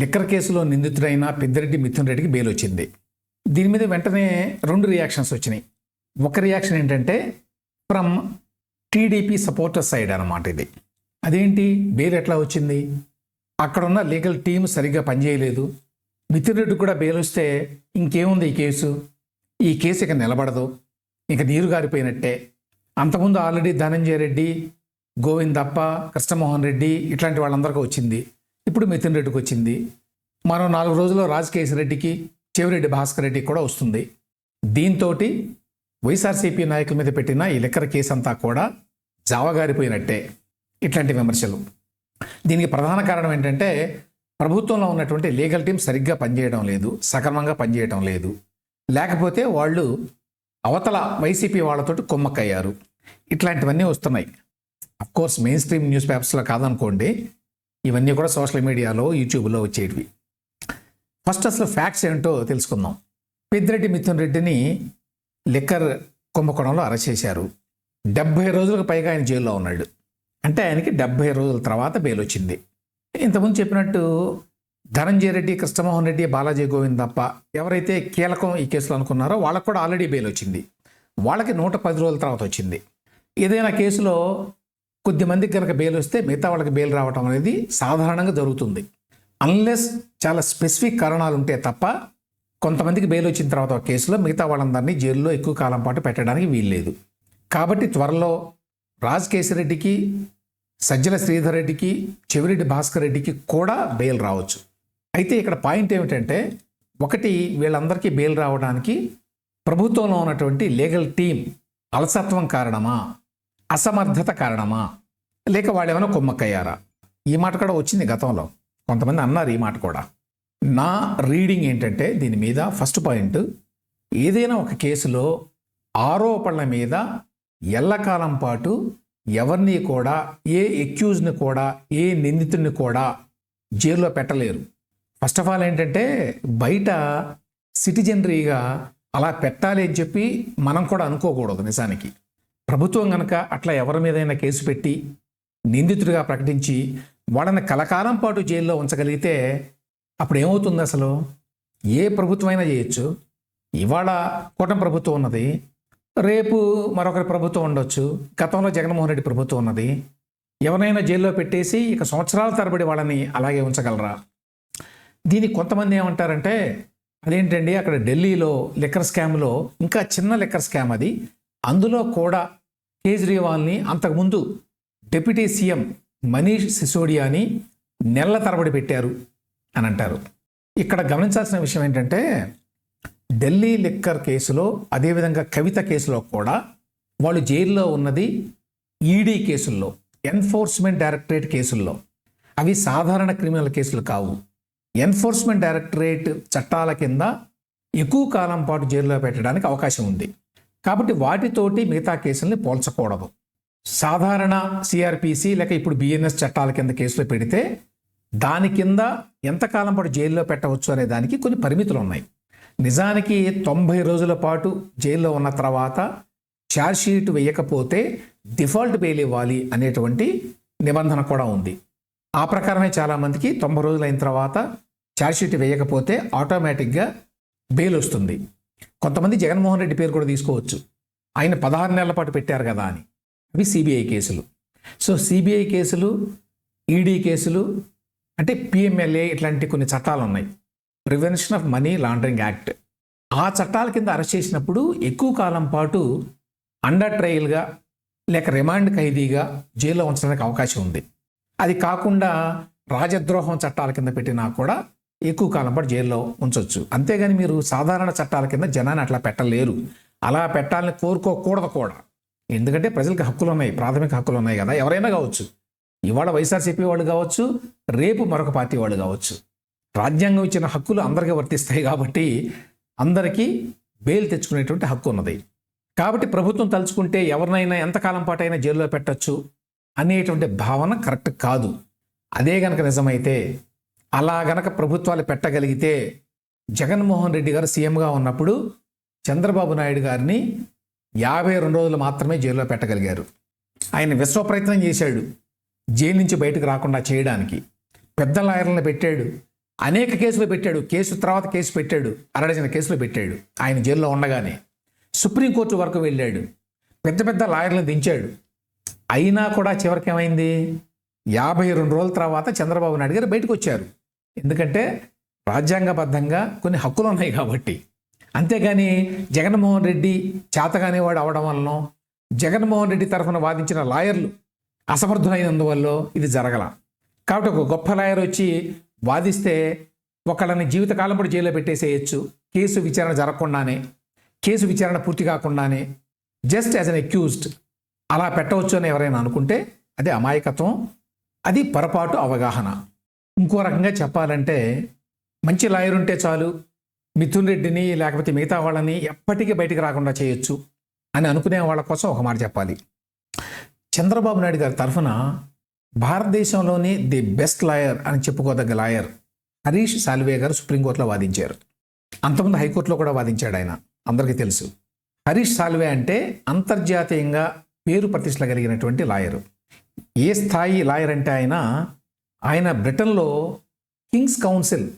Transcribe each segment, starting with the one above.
Liquor కేసులో నిందితుడైన పెద్దిరెడ్డి మిథున్ రెడ్డికి bail వచ్చింది. దీని మీద వెంటనే రెండు రియాక్షన్స్ వచ్చినాయి. ఒక రియాక్షన్ ఏంటంటే ఫ్రమ్ టీడీపీ సపోర్టర్ సైడ్ అన్నమాట ఇది. అదేంటి? బెయిల్ ఎట్లా వచ్చింది? అక్కడున్న లీగల్ టీం సరిగ్గా పనిచేయలేదు. మిథున్ రెడ్డి కూడా బెయిల్ వస్తే ఇంకేముంది ఈ కేసు? ఈ కేసు ఇక నిలబడదు. ఇక నీరు గారిపోయినట్టే. అంతకుముందు ఆల్రెడీ ధనంజయ రెడ్డి గోవిందప్ప కృష్ణమోహన్ రెడ్డి ఇట్లాంటి వాళ్ళందరికీ వచ్చింది. ఇప్పుడు మిథున్ రెడ్డికి వచ్చింది. మరో నాలుగు రోజుల్లో రాజకేశ్ రెడ్డికి చెవిరెడ్డి భాస్కర్ రెడ్డికి కూడా వస్తుంది. దీంతో వైఎస్ఆర్సీపీ నాయకుల మీద పెట్టిన ఈ లెక్కర కేసు అంతా కూడా జావగారిపోయినట్టే. ఇట్లాంటి విమర్శలు. దీనికి ప్రధాన కారణం ఏంటంటే ప్రభుత్వంలో ఉన్నటువంటి లీగల్ టీం సరిగ్గా పనిచేయడం లేదు సక్రమంగా పనిచేయడం లేదు. లేకపోతే వాళ్ళు అవతల వైసీపీ వాళ్ళతోటి కుమ్మక్కయ్యారు. ఇట్లాంటివన్నీ వస్తున్నాయి. కోర్స్ మెయిన్ స్ట్రీమ్ న్యూస్ పేపర్స్లో కాదనుకోండి ఇవన్నీ కూడా సోషల్ మీడియాలో యూట్యూబ్లో వచ్చేటివి. ఫస్ట్ అసలు ఫ్యాక్ట్స్ ఏంటో తెలుసుకుందాం. పెద్దిరెడ్డి మిథున్ రెడ్డిని లిక్కర్ కుంభకోణంలో అరెస్ట్ చేశారు. డెబ్బై రోజులకు పైగా ఆయన జైల్లో ఉన్నాడు. అంటే ఆయనకి డెబ్బై రోజుల తర్వాత బెయిల్ వచ్చింది. ఇంతకుముందు చెప్పినట్టు ధనంజయ రెడ్డి కృష్ణమోహన్ రెడ్డి బాలాజీ గోవింద్ తప్ప ఎవరైతే కీలకం ఈ కేసులో అనుకున్నారో వాళ్ళకు కూడా ఆల్రెడీ బెయిల్ వచ్చింది. వాళ్ళకి నూట పది రోజుల తర్వాత వచ్చింది. ఏదైనా కేసులో కొద్దిమందికి కనుక బెయిల్ వస్తే మిగతా వాళ్ళకి బెయిల్ రావటం అనేది సాధారణంగా జరుగుతుంది. అన్లెస్ చాలా స్పెసిఫిక్ కారణాలు ఉంటే తప్ప కొంతమందికి బెయిల్ వచ్చిన తర్వాత ఒక కేసులో మిగతా వాళ్ళందరినీ జైల్లో ఎక్కువ కాలం పాటు పెట్టడానికి వీల్లేదు. కాబట్టి త్వరలో రాజ్ కేసిరెడ్డికి సజ్జల శ్రీధర్ రెడ్డికి చెవిరెడ్డి భాస్కర్ రెడ్డికి కూడా బెయిల్ రావచ్చు. అయితే ఇక్కడ పాయింట్ ఏమిటంటే ఒకటి వీళ్ళందరికీ బెయిల్ రావడానికి ప్రభుత్వంలో ఉన్నటువంటి లీగల్ టీం అలసత్వం కారణమా? అసమర్థత కారణమా? లేక వాళ్ళు ఏమైనా కొమ్మక్కయ్యారా? ఈ మాట కూడా వచ్చింది గతంలో. కొంతమంది అన్నారు ఈ మాట కూడా. నా రీడింగ్ ఏంటంటే దీని మీద ఫస్ట్ పాయింట్ ఏదైనా ఒక కేసులో ఆరోపణల మీద ఎల్లకాలం పాటు ఎవరిని కూడా ఏ ఎక్యూజ్ని కూడా ఏ నిందితుడిని కూడా జైల్లో పెట్టలేరు. ఫస్ట్ ఆఫ్ ఆల్ ఏంటంటే బయట సిటిజనరీగా అలా పెట్టాలి అని చెప్పి మనం కూడా అనుకోకూడదు నిజానికి. ప్రభుత్వం కనుక అట్లా ఎవరి మీదైనా కేసు పెట్టి నిందితుడిగా ప్రకటించి వాళ్ళని కలకాలం పాటు జైల్లో ఉంచగలిగితే అప్పుడు ఏమవుతుంది అసలు? ఏ ప్రభుత్వమైనా చేయొచ్చు. ఇవాళ కూటమి ప్రభుత్వం ఉన్నది. రేపు మరొకరి ప్రభుత్వం ఉండొచ్చు. గతంలో జగన్మోహన్ రెడ్డి ప్రభుత్వం ఉన్నది. ఎవరైనా జైల్లో పెట్టేసి ఇక సంవత్సరాల తరబడి వాళ్ళని అలాగే ఉంచగలరా? దీనికి కొంతమంది ఏమంటారంటే అదేంటండి అక్కడ ఢిల్లీలో లిక్కర్ స్కామ్లో ఇంకా చిన్న లిక్కర్ స్కామ్ అది. అందులో కూడా కేజ్రీవాల్ని అంతకుముందు డిప్యూటీ సీఎం మనీష్ సిసోడియాని నెలల తరబడి పెట్టారు అని అంటారు. ఇక్కడ గమనించాల్సిన విషయం ఏంటంటే ఢిల్లీ లిక్కర్ కేసులో అదేవిధంగా కవిత కేసులో కూడా వాళ్ళు జైల్లో ఉన్నది ఈడీ కేసుల్లో ఎన్ఫోర్స్మెంట్ డైరెక్టరేట్ కేసుల్లో. అవి సాధారణ క్రిమినల్ కేసులు కావు. ఎన్ఫోర్స్మెంట్ డైరెక్టరేట్ చట్టాల కింద ఎక్కువ కాలం పాటు జైల్లో పెట్టడానికి అవకాశం ఉంది. కాబట్టి వాటితోటి మిగతా కేసుల్ని పోల్చకూడదు. సాధారణ సిఆర్పిసి లేక ఇప్పుడు బిఎన్ఎస్ చట్టాల కింద కేసులు పెడితే దాని కింద ఎంతకాలం పాటు జైల్లో పెట్టవచ్చు అనే దానికి కొన్ని పరిమితులు ఉన్నాయి. నిజానికి తొంభై రోజుల పాటు జైల్లో ఉన్న తర్వాత ఛార్జ్షీట్ వేయకపోతే డిఫాల్ట్ బెయిల్ ఇవ్వాలి అనేటువంటి నిబంధన కూడా ఉంది. ఆ ప్రకారమే చాలామందికి తొంభై రోజులైన తర్వాత ఛార్జ్షీట్ వేయకపోతే ఆటోమేటిక్గా బెయిల్ వస్తుంది. కొంతమంది జగన్మోహన్ రెడ్డి పేరు కూడా తీసుకోవచ్చు. ఆయన పదహారు నెలల పాటు పెట్టారు కదా అని. అవి సిబిఐ కేసులు. సో సిబిఐ కేసులు ఈడీ కేసులు అంటే పిఎంఎల్ఏ ఇట్లాంటి కొన్ని చట్టాలు ఉన్నాయి prevention of money laundering act ఆ చట్టాల కింద అరెస్ట్ చేసినప్పుడు ఎక్కువ కాలం పాటు అండర్ ట్రయల్గా లేక రిమాండ్ ఖైదీగా జైల్లో ఉంచడానికి అవకాశం ఉంది. అది కాకుండా రాజద్రోహం చట్టాల కింద పెట్టినా కూడా ఎక్కువ కాలం పాటు జైల్లో ఉంచవచ్చు అంతేగాని మీరు సాధారణ చట్టాల కింద జనాన్ని అట్లా పెట్టలేరు. అలా పెట్టాలని కోరుకోకూడదు కూడా. ఎందుకంటే ప్రజలకు హక్కులు ఉన్నాయి ప్రాథమిక హక్కులు ఉన్నాయి కదా. ఎవరైనా కావచ్చు. ఇవాళ వైఎస్ఆర్సీపీ వాళ్ళు కావచ్చు రేపు మరొక పార్టీ వాళ్ళు కావచ్చు. రాజ్యాంగం ఇచ్చిన హక్కులు అందరికీ వర్తిస్తాయి కాబట్టి అందరికీ బెయిల్ తెచ్చుకునేటువంటి హక్కు ఉన్నది. కాబట్టి ప్రభుత్వం తలుచుకుంటే ఎవరినైనా ఎంతకాలం పాటు అయినా జైల్లో పెట్టచ్చు అనేటువంటి భావన కరెక్ట్ కాదు. అదే కనుక నిజమైతే అలా గనక ప్రభుత్వాలు పెట్టగలిగితే జగన్మోహన్ రెడ్డి గారు సీఎంగా ఉన్నప్పుడు చంద్రబాబు నాయుడు గారిని యాభై రెండు రోజులు మాత్రమే జైల్లో పెట్టగలిగారు. ఆయన విశ్వ ప్రయత్నం చేశాడు. జైలు నుంచి బయటకు రాకుండా చేయడానికి. పెద్ద లాయర్లను పెట్టాడు. అనేక కేసులు పెట్టాడు. కేసు తర్వాత కేసు పెట్టాడు. అరడజన కేసులు పెట్టాడు. ఆయన జైల్లో ఉండగానే సుప్రీంకోర్టు వరకు వెళ్ళాడు. పెద్ద పెద్ద లాయర్లను దించాడు. అయినా కూడా చివరికి ఏమైంది? యాభై రెండు రోజుల తర్వాత చంద్రబాబు నాయుడు గారు బయటకు వచ్చారు. ఎందుకంటే రాజ్యాంగబద్ధంగా కొన్ని హక్కులు ఉన్నాయి కాబట్టి. అంతేగాని జగన్మోహన్ రెడ్డి చేతగానేవాడు అవడం వలన జగన్మోహన్ రెడ్డి తరఫున వాదించిన లాయర్లు అసమర్థులైనందువల్ల ఇది జరగల. కాబట్టి ఒక గొప్ప లాయర్ వచ్చి వాదిస్తే ఒకళ్ళని జీవితకాలం పాటు జైల్లో పెట్టేసేయచ్చు. కేసు విచారణ జరగకుండానే కేసు విచారణ పూర్తి కాకుండానే జస్ట్ యాజ్ అన్ అక్యూజ్డ్ అలా పెట్టవచ్చు అని ఎవరైనా అనుకుంటే అది అమాయకత్వం అది పొరపాటు అవగాహన. ఇంకో రకంగా చెప్పాలంటే మంచి లాయర్ ఉంటే చాలు మిథున్ రెడ్డిని లేకపోతే మిగతా వాళ్ళని ఎప్పటికీ బయటికి రాకుండా చేయొచ్చు అని అనుకునే వాళ్ళ కోసం ఒక మాట చెప్పాలి. చంద్రబాబు నాయుడు గారి తరఫున భారతదేశంలోని ది బెస్ట్ లాయర్ అని చెప్పుకోదగ్గ లాయర్ హరీష్ సాల్వే గారు సుప్రీంకోర్టులో వాదించారు. అంతకుముందు హైకోర్టులో కూడా వాదించాడు ఆయన. అందరికీ తెలుసు. హరీష్ సాల్వే అంటే అంతర్జాతీయంగా పేరు ప్రతిష్టలు కలిగినటువంటి లాయరు. ఏ స్థాయి లాయర్ అంటే ఆయన ఆయన బ్రిటన్లో కింగ్స్ కౌన్సిల్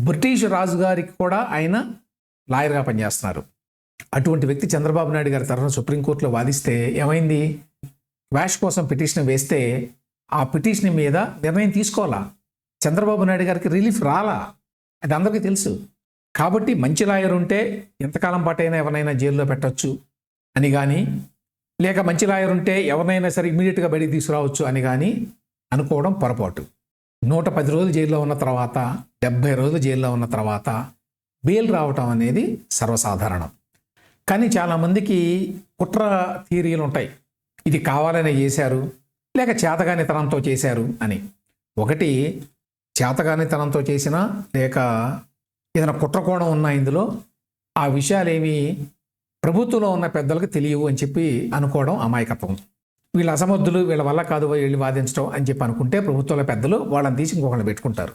బ్రిటిష్ రాజుగారికి కూడా ఆయన లాయర్గా పనిచేస్తున్నారు. అటువంటి వ్యక్తి చంద్రబాబు నాయుడు గారి తరఫున సుప్రీంకోర్టులో వాదిస్తే ఏమైంది? క్వాష్ కోసం పిటిషన్ వేస్తే ఆ పిటిషన్ మీద నిర్ణయం తీసుకోవాలా? చంద్రబాబు నాయుడు గారికి రిలీఫ్ రాలా? అది అందరికీ తెలుసు. కాబట్టి మంచి లాయర్ ఉంటే ఎంతకాలం పాటైనా ఎవరైనా జైల్లో పెట్టొచ్చు అని కానీ లేక మంచి లాయర్ ఉంటే ఎవరినైనా సరే ఇమీడియట్గా బయటికి తీసుకురావచ్చు అని కానీ అనుకోవడం పొరపాటు. నూట పది రోజులు జైల్లో ఉన్న తర్వాత డెబ్భై రోజులు జైల్లో ఉన్న తర్వాత బెయిల్ రావటం అనేది సర్వసాధారణం. కానీ చాలామందికి కుట్ర థియరీలు ఉంటాయి. ఇది కావాలనే చేశారు లేక చేతగానితనంతో చేశారు అని. ఒకటి చేతగానితనంతో చేసినా లేక ఏదైనా కుట్రకోణం ఉన్నా ఇందులో ఆ విషయాలేమి ప్రభుత్వంలో ఉన్న పెద్దలకు తెలియవు అని చెప్పి అనుకోవడం అమాయకత్వం. వీళ్ళ అసమర్థులు వీళ్ళ వల్ల కాదు వీళ్ళు వాదించడం అని చెప్పి అనుకుంటే ప్రభుత్వాల పెద్దలు వాళ్ళని తీసి ఇంకొకరిని పెట్టుకుంటారు.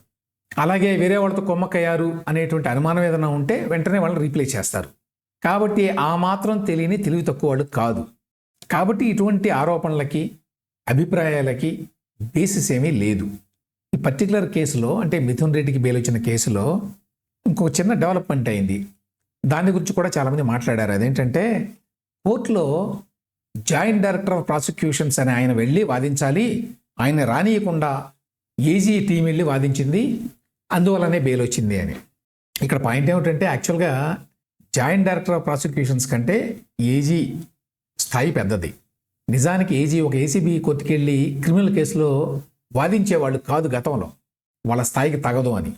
అలాగే వేరే వాళ్ళతో కొమ్మక్కయ్యారు అనేటువంటి అనుమానం ఏదైనా ఉంటే వెంటనే వాళ్ళని రీప్లేస్ చేస్తారు. కాబట్టి ఆ మాత్రం తెలియని తెలివి తక్కువ వాళ్ళు కాదు. కాబట్టి ఇటువంటి ఆరోపణలకి అభిప్రాయాలకి బేసిస్ ఏమీ లేదు. ఈ పర్టికులర్ కేసులో అంటే మిథున్ రెడ్డికి బెయిల్ వచ్చిన కేసులో ఇంకొక చిన్న డెవలప్మెంట్ అయింది. దాని గురించి కూడా చాలామంది మాట్లాడారు. అదేంటంటే కోర్టులో జాయింట్ డైరెక్టర్ ఆఫ్ ప్రాసిక్యూషన్స్ అని ఆయన వెళ్ళి వాదించాలి. ఆయన రానియకుండా ఏజీ టీం వెళ్ళి వాదించింది. అందువల్లనే బెయిల్ వచ్చింది అని. ఇక్కడ పాయింట్ ఏమిటంటే యాక్చువల్గా జాయింట్ డైరెక్టర్ ఆఫ్ ప్రాసిక్యూషన్స్ కంటే ఏజీ స్థాయి పెద్దది. నిజానికి ఏజీ ఒక ఏసీబీ కొట్టుకెళ్ళి క్రిమినల్ కేసులో వాదించేవాళ్ళు కాదు గతంలో. వాళ్ళ స్థాయికి తగదు అని.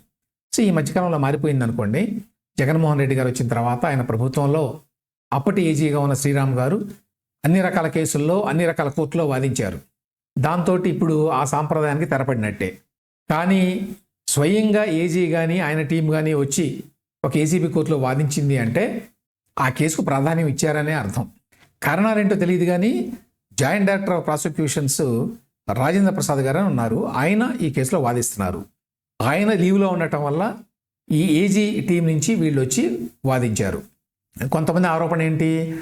సో ఈ మధ్యకాలంలో మారిపోయింది అనుకోండి. జగన్మోహన్ రెడ్డి గారు వచ్చిన తర్వాత ఆయన ప్రభుత్వంలో అప్పటి ఏజీగా ఉన్న శ్రీరామ్ గారు అన్ని రకాల కేసుల్లో అన్ని రకాల కోర్టులో వాదించారు. దాంతో ఇప్పుడు ఆ సాంప్రదాయానికి తెరపడినట్టే. కానీ స్వయంగా ఏజీ కానీ ఆయన టీం కానీ వచ్చి ఒక ఏసీబీ కోర్టులో వాదించింది అంటే ఆ కేసుకు ప్రాధాన్యం ఇచ్చారనే అర్థం. కారణాలేంటో తెలియదు కానీ joint director of prosecutions Rajendra Prasad garu ఉన్నారు. ఆయన ఈ కేసులో వాదిస్తున్నారు. ఆయన లీవ్లో ఉండటం వల్ల ఈ ఏజీ టీం నుంచి వీళ్ళు వచ్చి వాదించారు. కొంతమంది ఆరోపణ ఏంటి?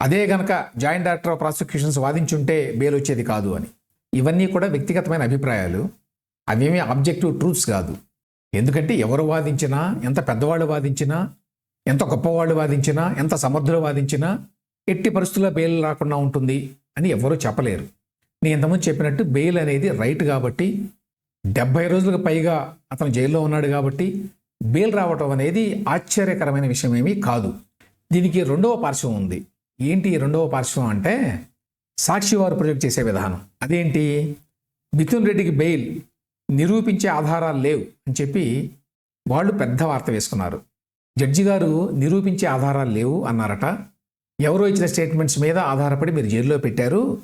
అదే గనక జాయింట్ డైరెక్టర్ ఆఫ్ ప్రాసిక్యూషన్స్ వాదించుంటే బెయిల్ వచ్చేది కాదు అని. ఇవన్నీ కూడా వ్యక్తిగతమైన అభిప్రాయాలు. అవేమీ ఆబ్జెక్టివ్ ట్రూత్స్ కాదు. ఎందుకంటే ఎవరు వాదించినా ఎంత పెద్దవాళ్ళు వాదించినా ఎంత గొప్పవాళ్ళు వాదించినా ఎంత సమర్థులు వాదించినా ఎట్టి పరిస్థితుల్లో బెయిల్ రాకుండా ఉంటుంది అని ఎవరూ చెప్పలేరు. నేను ఇంతకుముందు చెప్పినట్టు బెయిల్ అనేది రైట్ కాబట్టి డెబ్బై రోజులకు పైగా అతను జైల్లో ఉన్నాడు కాబట్టి బెయిల్ రావటం అనేది ఆశ్చర్యకరమైన విషయం ఏమీ కాదు. దీనికి రెండవ పార్శ్వం ఉంది. ఏంటి రెండవ పార్శ్వం అంటే సాక్షి వారు ప్రొజెక్ట్ చేసే విధానం. అదేంటి? మిథున్ రెడ్డికి బెయిల్ నిరూపించే ఆధారాలు లేవు అని చెప్పి వాళ్ళు పెద్ద వార్త వేసుకున్నారు. జడ్జి గారు నిరూపించే ఆధారాలు లేవు అన్నారట. ఎవరో ఇచ్చిన స్టేట్మెంట్స్ మీద ఆధారపడి మీరు జైల్లో పెట్టారు.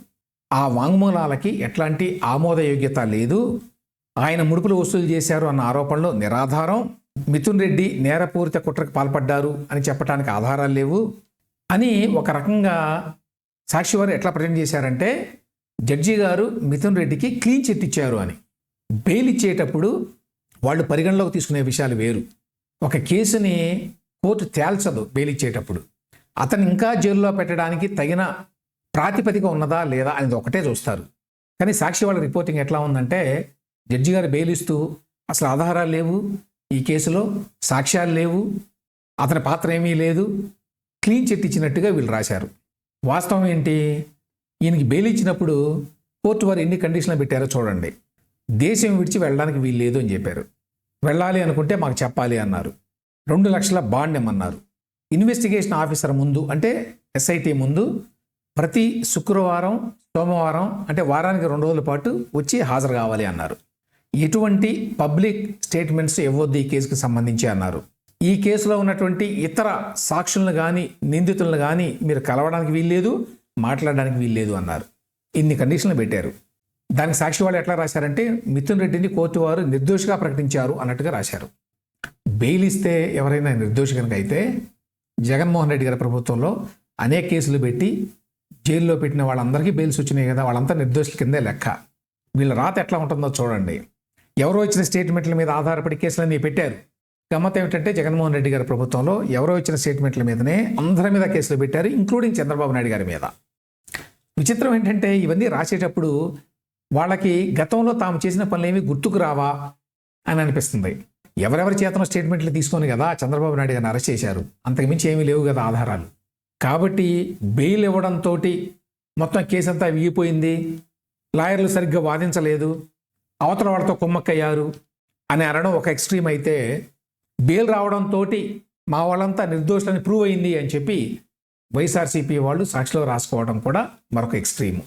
ఆ వాంగ్మూలాలకి ఎట్లాంటి ఆమోదయోగ్యత లేదు. ఆయన ముడుపులు వసూలు చేశారు అన్న ఆరోపణలు నిరాధారం. మిథున్ రెడ్డి నేరపూరిత కుట్రకు పాల్పడ్డారు అని చెప్పడానికి ఆధారాలు లేవు. అని ఒక రకంగా సాక్షి వారు ఎట్లా ప్రజెంట్ చేశారంటే జడ్జి గారు మిథున్ రెడ్డికి క్లీన్ చిట్ ఇచ్చారు అని. బెయిల్ ఇచ్చేటప్పుడు వాళ్ళు పరిగణలోకి తీసుకునే విషయాలు వేరు. ఒక కేసుని కోర్టు తేల్చదు బెయిల్ ఇచ్చేటప్పుడు. అతను ఇంకా జైల్లో పెట్టడానికి తగిన ప్రాతిపదిక ఉన్నదా లేదా అనేది ఒకటే చూస్తారు. కానీ సాక్షి వాళ్ళ రిపోర్టింగ్ ఎట్లా ఉందంటే జడ్జి గారు బెయిల్ ఇస్తూ అసలు ఆధారాలు లేవు ఈ కేసులో సాక్ష్యాలు లేవు అతని పాత్ర ఏమీ లేదు క్లీన్ చిట్ ఇచ్చినట్టుగా వీళ్ళు రాశారు. వాస్తవం ఏంటి? ఈయనకి బెయిల్ ఇచ్చినప్పుడు కోర్టు వారు ఎన్ని కండిషన్లు పెట్టారో చూడండి. దేశం విడిచి వెళ్ళడానికి వీలు లేదు అని చెప్పారు. వెళ్ళాలి అనుకుంటే మాకు చెప్పాలి అన్నారు. రెండు లక్షల బాండ్ ఇమ్మన్నారు. ఇన్వెస్టిగేషన్ ఆఫీసర్ ముందు అంటే ఎస్ఐటి ముందు ప్రతి శుక్రవారం సోమవారం అంటే వారానికి రెండు రోజుల పాటు వచ్చి హాజరు కావాలి అన్నారు. ఎటువంటి పబ్లిక్ స్టేట్మెంట్స్ ఇవ్వద్దు ఈ కేసుకు సంబంధించి అన్నారు. ఈ కేసులో ఉన్నటువంటి ఇతర సాక్షులను కానీ నిందితులను కానీ మీరు కలవడానికి వీల్లేదు మాట్లాడడానికి వీల్లేదు అన్నారు. ఇన్ని కండిషన్లు పెట్టారు. దానికి సాక్షి వాళ్ళు ఎట్లా రాశారంటే మిథున్ రెడ్డిని కోర్టు వారు నిర్దోషిగా ప్రకటించారు అన్నట్టుగా రాశారు. బెయిల్ ఇస్తే ఎవరైనా నిర్దోషి కనుక అయితే జగన్మోహన్ రెడ్డి గారి ప్రభుత్వంలో అనేక కేసులు పెట్టి జైల్లో పెట్టిన వాళ్ళందరికీ బెయిల్స్ వచ్చినాయి కదా వాళ్ళంతా నిర్దోషుల కిందే లెక్క. వీళ్ళ రాత ఎట్లా ఉంటుందో చూడండి. ఎవరో ఇచ్చిన స్టేట్మెంట్ల మీద ఆధారపడి కేసులన్నీ పెట్టారు. గమ్మత్ ఏమిటంటే జగన్మోహన్ రెడ్డి గారి ప్రభుత్వంలో ఎవరో ఇచ్చిన స్టేట్మెంట్ల మీదనే అందరి మీద కేసులు పెట్టారు ఇంక్లూడింగ్ చంద్రబాబు నాయుడు గారి మీద. విచిత్రం ఏంటంటే ఇవన్నీ రాసేటప్పుడు వాళ్ళకి గతంలో తాము చేసిన పనులేమి గుర్తుకు రావా అని అనిపిస్తుంది. ఎవరెవరి చేతనో స్టేట్మెంట్లు తీసుకొని కదా చంద్రబాబు నాయుడు గారిని అరెస్ట్ చేశారు. అంతకుమించి ఏమీ లేవు కదా ఆధారాలు. కాబట్టి బెయిల్ ఇవ్వడంతో మొత్తం కేసు అంతా విగిపోయింది. లాయర్లు సరిగ్గా వాదించలేదు. అవతల వాళ్ళతో కుమ్మక్కయ్యారు అని అనడం ఒక ఎక్స్ట్రీమ్ అయితే బెయిల్ రావడంతో మా వాళ్ళంతా నిర్దోషులని ప్రూవ్ అయింది అని చెప్పి వైఎస్ఆర్సీపీ వాళ్ళు సాక్షిలో రాసుకోవడం కూడా మరొక ఎక్స్ట్రీమ్.